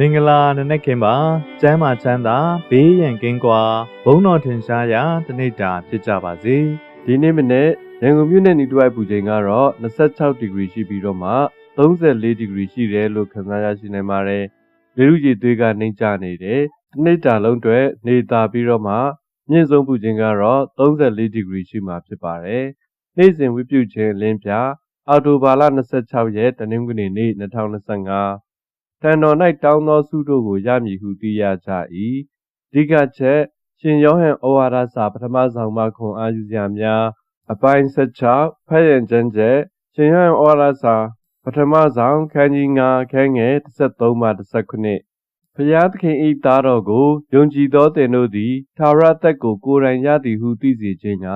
မင်္ဂလာနနက်ခင်းပါကျမ်းမာချမ်းသာဘေးရန်ကင်းကွာဘုန်းတော်ထင်ရှားရာတနေ့တာဖြစ်ကြပါစေဒီနေ့မနေ့ရန်ကုန်မြို့နယ်နီတွိုက်ပူချိန်ကတော့26ဒီဂရီရှိပြီးတော့မှ34ဒီဂရီရှိတယ်လို့ခန့်မှန်းရရှိနိုင်ပါတယ်။လေလူကြီးသွေးကနှိမ့်ချနေတယ်။တစ်နေ့တာလုံးအတွက်နေတာပြီးတော့မှမြင့်ဆုံးပူချိန်ကတော့34ဒီဂရီရှိမှာဖြစ်ပါတယ်။နေ့စဉ်ဝိပုချင်းလင်းပြအော်တိုဘာလ26ရက်တနင်္ဂနွေနေ့2025 တန်တော်၌တောင်းသောစုတို့ကိုရမည်ဟုသိရကြ၏။ဒီကချက်ရှင်ယောဟန်ဩဝါဒစာပထမဆောင်မှခွန်အားယူစရာများအပိုင်း16ဖတ်ရင်ကျမ်းချက်ရှင်ယောဟန်ဩဝါဒစာပထမဆောင်ခန်းကြီး9ခန်းငယ်13မှ19ဖျားသခင်ဤသားတော်ကိုယုံကြည်သောသင်တို့သည်သာရသက်ကိုကိုယ်တိုင်ရသည်ဟုသိစေခြင်းက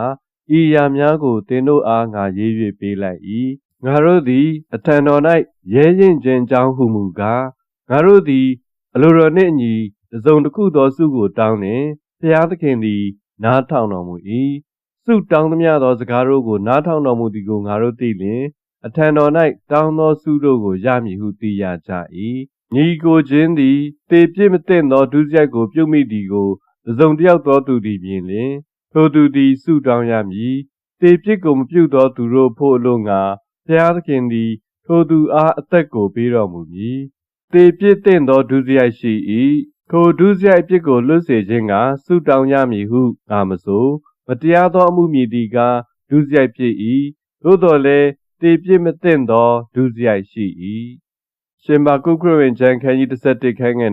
ဤရာများကိုသင်တို့အားငါရေး၍ပေးလိုက်၏ ငါတို့သည် အထံတော်၌ရဲရင်ခြင်းကြောင်းဟုမူကားငါတို့သည် အလိုတော်နှင့်အညီတစုံတစ်ခုသောစုကိုတောင်းလျင်ဖျားသခင်သည် နားထောင်တော်မူ၏စုတောင်းသမျှသောစကားတို့ကိုနားထောင်တော်မူသည်ကိုငါတို့သိလျင်အထံတော်၌တောင်းသောစုတို့ကိုရမည်ဟုသိရကြ၏ညီကိုချင်းသည်တေပြစ်မသိသောဒုစရိုက်ကိုပြုတ်မိသည်ကိုတစုံတစ်ယောက်သောသူသည်မြင်လျင်ထိုသူသည်စုတောင်းရမည်တေပြစ်ကိုမပြုတ်သောသူတို့ဖို့အလို့ငါ ဖျားသခင်သည် ထိုသူအားအသက်ကိုပေးတော်မူမည်တေပြစ်သိသောဒုစရိုက်ရှိ၏ထိုဒုစရိုက်အပြစ်ကိုလွတ်စေခြင်းကစုတောင်းရမည်ဟုငါမဆိုမတရားသောအမှုမည်သည်ကဒုစရိုက်ဖြစ်၏သို့တော်လည်းတေပြစ်မသိသောဒုစရိုက်ရှိ၏ရှင်ဘာကုခရဝင်ကျမ်းခန်းကြီး17ခန်းငယ်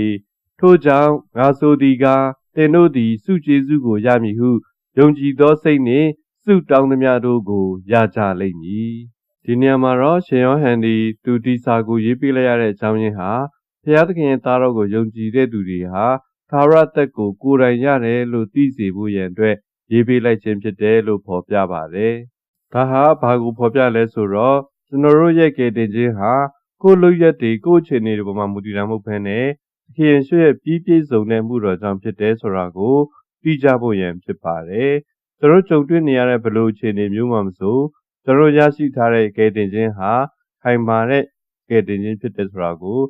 24ထို့ကြောင့်ငါဆိုသည်ကားသင်တို့သည်စုကျေးဇူးကိုရမည်ဟုယုံကြည်သောစိတ်နှင့် စုတောင်းသမျှတို့ကိုရကြလိမ့်မည်ဒီနေရာမှာတော့ရှင်ယောဟန်ဒီသူဒီစာကိုရေးပြလိုက်ရတဲ့အကြောင်းရင်းဟာဘုရားသခင်ရဲ့သားတော်ကိုယုံကြည်တဲ့သူတွေဟာသာရသက်ကိုကိုယ်တိုင်ရတယ်လို့သိစေဖို့ရန်အတွက်ရေးပေးလိုက်ခြင်းဖြစ်တယ်လို့ဖော်ပြပါတယ်။ဒါဟာဘာကိုဖော်ပြလဲဆိုတော့ကျွန်တော်တို့ရဲ့ကယ်တင်ခြင်းဟာကိုယ်လူရက်တွေကိုယ်အခြေအနေတွေပေါ်မှာမူတည်တာမဟုတ်ဘဲနဲ့သခင်ရွှေရဲ့ပြီးပြည့်စုံတဲ့မှုတော်ကြောင့်ဖြစ်တယ်ဆိုတာကိုသိကြဖို့ရန်ဖြစ်ပါတယ်။ ကျွန်တော်ကြုံတွေ့နေရတဲ့ဘလို့အခြေအနေမျိုးမှမဆိုကျွန်တော်ရရှိထားတဲ့ကယ်တင်ခြင်းဟာခိုင်မာတဲ့ကယ်တင်ခြင်းဖြစ်တယ်ဆိုတာကို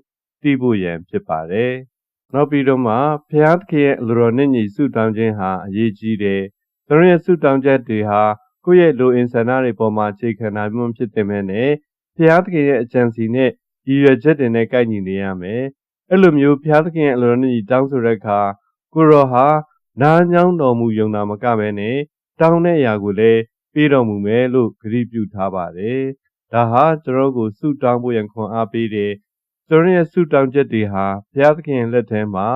သိဖို့ရန်ဖြစ်ပါတယ်။နောက်ပြီးတော့မှဖျားသခင်ရဲ့အလိုတော်နဲ့ညီဆုတောင်းခြင်းဟာအရေးကြီးတယ်။ကျွန်တော်ရဲ့ဆုတောင်းချက်တွေဟာကိုယ့်ရဲ့လိုအင်ဆန္ဒတွေပေါ်မှာအခြေခံတာမျိုးဖြစ်တယ်မဲ့နဲ့ဖျားသခင်ရဲ့အကြံစီနဲ့ရည်ရွယ်ချက်တွေနဲ့ကိုက်ညီနေရမယ်။အဲ့လိုမျိုးဖျားသခင်ရဲ့အလိုတော်နဲ့ညီတောင်းဆိုတဲ့အခါကိုရောဟာနားညောင်းတော်မူယုံနာမကပဲနဲ့ တောင်းတဲ့အရာကိုလည်းပေးတော်မူမယ်လို့ဂရုပြုထားပါတယ်။ဒါဟာကျွန်တော်ကိုဆုတောင်းဖို့ရန်ခွန်အားပေးတယ်။ကျွန်တော်ရဲ့ဆုတောင်းချက်တွေဟာဘုရားသခင်လက်ထဲမှာ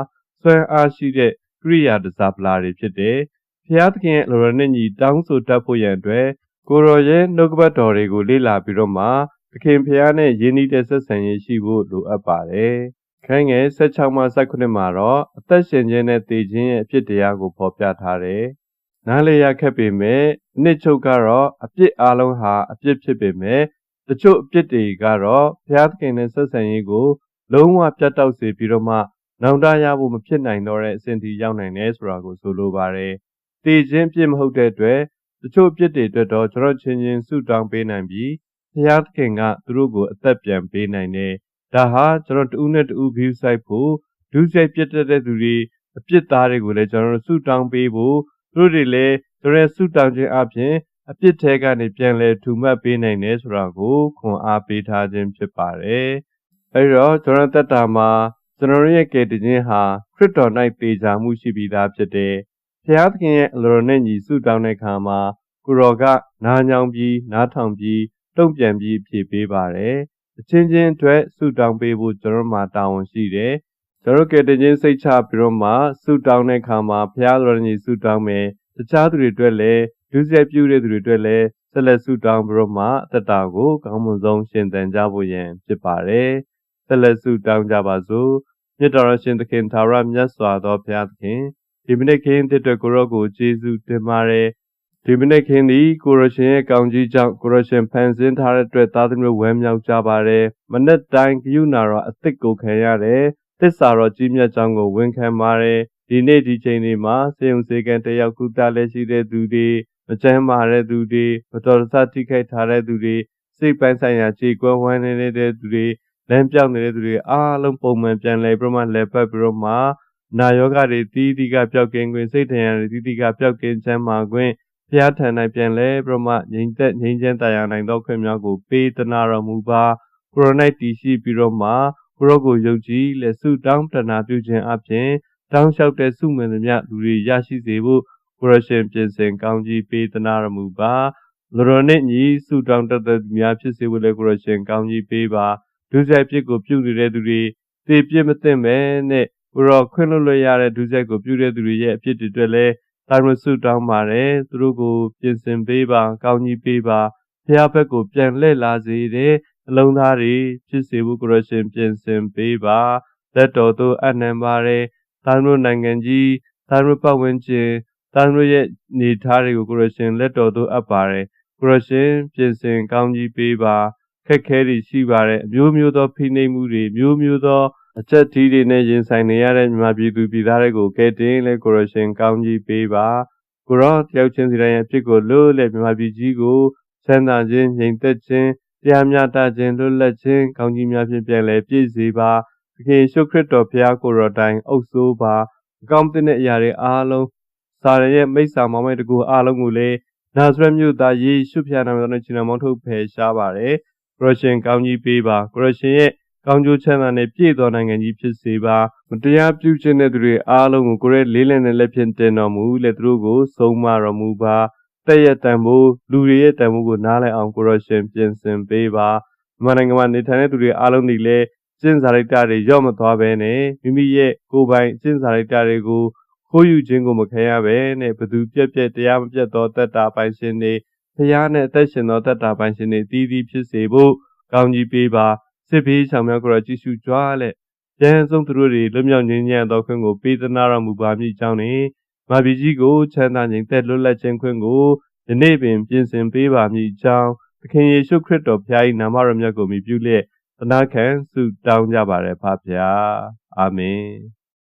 ဆွမ်းအားရှိတဲ့ကရိယာတစားပလာတွေဖြစ်တယ်။ဘုရားသခင်ရဲ့လိုရနဲ့ညီတောင်းဆိုတတ်ဖို့ရန်အတွက်ကိုရောရဲ့နှုတ်ကပတ်တော်တွေကိုလေ့လာပြီးတော့မှသခင်ဘုရားနဲ့ယဉ်ဤတဲ့ဆက်ဆံရေးရှိဖို့လိုအပ်ပါတယ်။ခိုင်းငယ်16မှ19မှာတော့အသက်ရှင်ခြင်းနဲ့တည်ခြင်းရဲ့အဖြစ်တရားကိုဖော်ပြထားတယ်။ နားလေရခက်ပေမဲ့အနှစ်ချုပ်ကတော့အပြစ်အလုံးဟာအပြစ်ဖြစ်ပေမဲ့တချို့အပြစ်တွေကတော့ဘုရားသခင်နဲ့ဆက်ဆံရေးကို လုံးဝပြတ်တောက်စေပြီးတော့မှနောင်တရဖို့မဖြစ်နိုင်တော့တဲ့အဆင့်ထိရောက်နိုင်တယ်ဆိုတာကိုဆိုလိုပါတယ်။တည်ခြင်းပြစ်မဟုတ်တဲ့အတွက်တချို့ပြစ်တွေအတွက်တော့ကျွန်တော်ချင်းချင်းဆုတောင်းပေးနိုင်ပြီးဘုရားသခင်ကသူတို့ကိုအသက်ပြန်ပေးနိုင်တယ်။ဒါဟာကျွန်တော်တူးနဲ့တူး view site ဖို့ဒုစရိုက်ပြစ်တဲ့သူတွေအပြစ်သားတွေကိုလည်းကျွန်တော်ဆုတောင်းပေးဖို့ သူတို့တွေလည်းကျွန်တော်ဆုတောင်းခြင်းအပြင်အပြစ်ထဲကနေပြန်လဲထူမှတ်ပေးနိုင်တယ်ဆိုတာကိုခွန်အားပေးထားခြင်းဖြစ်ပါတယ်။အဲဒီတော့ကျွန်တော်တက်တာမှာကျွန်တော်ရဲ့ကယ်တင်ခြင်းဟာခရစ်တော်၌ပေချာမှုရှိပြီးသားဖြစ်တယ်။ဘုရားသခင်ရဲ့အလိုတော်နဲ့ညီဆုတောင်းတဲ့အခါမှာကိုရောကနားညောင်းပြီးနားထောင်ပြီးတုံ့ပြန်ပြီးဖြေပေးပါတယ်။အချင်းချင်းအတွက်ဆုတောင်းပေးဖို့ကျွန်တော်မှာတာဝန်ရှိတယ်။ ကျွန်တော်ကယ်တင်ခြင်းစိတ်ချပြီးတော့မှဆုတောင်းတဲ့အခါမှာဘုရားတော်ညီဆုတောင်းမယ်။တခြားသူတွေအတွက်လည်းဒုစရိုက်ပြုတဲ့သူတွေအတွက်လည်းဆက်လက်ဆုတောင်းပြီးတော့မှအသက်တာကိုကောင်းမွန်ဆုံးရှင်သန်ကြဖို့ရန်ဖြစ်ပါတယ်။ဆက်လက်ဆုတောင်းကြပါစို့။မြတ်တော်ရှင်သခင်သာရမြတ်စွာသောဘုရားသခင်ဒီမိနစ်ခင်းတဲ့အတွက်ကိုရောကိုကျေးဇူးတင်ပါတယ်။ဒီမိနစ်ခင်းသည်ကိုရရှင်ရဲ့ကောင်းကြီးကြောင့်ကိုရရှင်ဖန်ဆင်းထားတဲ့အတွက်သားသမီးဝမ်းမြောက်ကြပါတယ်။မနေ့တိုင်းကယူနာတော်အစ်စ်ကိုခံရတယ်။ သစ္စာတော်ကြီးမြတ်ကြောင်းကိုဝန်ခံပါတယ်။ဒီနေ့ဒီချိန်ဒီမှာစေုံစေကန်တယောက်ကုသလည်းရှိတဲ့သူတွေမကျမ်းမာတဲ့သူတွေမတော်တဆထိခိုက်ထားတဲ့သူတွေစိတ်ပိုင်းဆိုင်ရာခြေကွဲဝမ်းနေတဲ့သူတွေလမ်းပြောင်းနေတဲ့သူတွေအားလုံးပုံမှန်ပြန်လဲပြီးတော့မှလဲပတ်ပြီးတော့မှနာယောဂတွေတီးတီးကပျောက်ကင်းခွင့်စိတ်ထင်ရတွေတီးတီးကပျောက်ကင်းချမ်းသာခွင့်ဘုရားထံ၌ပြန်လဲပြီးတော့မှငြိမ်သက်ငြိမ်ချမ်းတရားနိုင်သောခွင့်များကိုပေးသနာတော်မူပါကိုရိုနိုင်တည်ရှိပြီးတော့မှ ကိုရောကိုယုံကြည်လက်ဆုတောင်းပတနာပြုခြင်းအပြင်တောင်းလျှောက်တဲ့စုမှန်သမျှလူတွေရရှိစေဖို့ကိုရရှင်ပြင်ဆင်ကောင်းကြီးပေးသနာတော်မူပါလူတော်နှင့်ညီဆုတောင်းတတ်တဲ့သူများဖြစ်စေဖို့လည်းကိုရရှင်ကောင်းကြီးပေးပါဒုစရိုက်ပြစ်ကိုပြုနေတဲ့သူတွေသေပြစ်မသိမ့်ပဲနဲ့ကိုရောခွင့်လွှတ်လွှတ်ရတဲ့ဒုစရိုက်ကိုပြုတဲ့သူတွေရဲ့အဖြစ်တွေအတွက်လည်းတာရဆုတောင်းပါတယ်သူတို့ကိုပြင်ဆင်ပေးပါကောင်းကြီးပေးပါဖျားဘက်ကိုပြန်လှည့်လာစေတဲ့ အလုံးသားတွေဖြစ်စေဖို့ကိုရရှင်ပြင်ဆင်ပေးပါလက်တော်သို့အနံပါတယ်တာရနိုင်ငံကြီးတာရပတ်ဝန်းကျင်တာရရဲ့နေသားတွေကိုကိုရရှင်လက်တော်သို့အပ်ပါတယ်ကိုရရှင်ပြင်ဆင်ကောင်းကြီးပေးပါခက်ခဲတွေရှိပါတယ်အမျိုးမျိုးသောဖိနှိပ်မှုတွေမျိုးမျိုးသောအချက်ထီးတွေနဲ့ရင်ဆိုင်နေရတဲ့မြန်မာပြည်သူပြည်သားတွေကိုကဲတင်လဲကိုရရှင်ကောင်းကြီးပေးပါကိုရောတယောက်ချင်းစီတိုင်းရဲ့ဖြစ်ကိုလို့လဲမြန်မာပြည်ကြီးကိုချမ်းသာခြင်းငြိမ်သက်ခြင်း တရားမျှတခြင်းလွတ်လပ်ခြင်းကောင်းကြီးများဖြင့်ပြန်လည်ပြည့်စေပါသခင်ယေရှုခရစ်တော်ဖခင်ကိုယ်တော်တိုင်အုပ်စိုးပါအကောင်းတဲ့အရာတွေအားလုံးစာရရဲ့မိစ္ဆာမောင်မိုက်တကူအားလုံးကိုလည်းနာဇရက်မြို့သားယေရှုဖခင်နာမတော်နဲ့ရှင်တော်မောင်းထုတ်ဖယ်ရှားပါတယ်ကရရှင်ကောင်းကြီးပေးပါကရရှင်ရဲ့ကောင်းကျိုးချမ်းသာနဲ့ပြည့်သောနိုင်ငံကြီးဖြစ်စေပါမတရားပြုခြင်းတဲ့သူတွေအားလုံးကိုကိုယ်ရဲ့လေးလံနဲ့လက်ဖြင့်တင်တော်မူလက်သူတို့ကိုဆုံးမတော်မူပါ တဲ့ရဲ့တန်ဖိုးလူတွေရဲ့တန်ဖိုးကိုနားလည်အောင်ကိုရရှင်ပြင်ဆင်ပေးပါမြန်မာနိုင်ငံမှာနေထိုင်တဲ့သူတွေအားလုံးဒီလဲကျင့်စာရိတ္တတွေရော့မသွားဘဲနဲ့မိမိရဲ့ကိုယ်ပိုင်ကျင့်စာရိတ္တတွေကိုခိုးယူခြင်းကိုမခံရဘဲနဲ့ဘသူပြက်ပြက်တရားမပြတ်သောတတ္တာပိုင်ရှင်တွေဖျားနဲ့အသက်ရှင်သောတတ္တာပိုင်ရှင်တွေတည်တည်ဖြစ်စေဖို့ကောင်းကြီးပေးပါစစ်ဘေးဆောင်များကိုရကြည့်ရှုကြွားလက်ပြန်ဆုံးသူတို့တွေလွတ်မြောက်ငြိမ်းချမ်းသောခွင့်ကိုပေးသနာတော်မူပါမည်ကြောင်းနဲ့ မာပြည်ကြီးကိုချမ်းသာငြိမ်သက်လွတ်လပ်ခြင်းခွင့်ကိုယနေ့ပင်ပြင်ဆင်ပေးပါမည်ကြောင်းသခင်ယေရှုခရစ်တော်ဖျား၏နာမတော်မြတ်ကိုမြည်ပြုလျက်သနာခံဆုတောင်းကြပါရဖဖျားအာမင်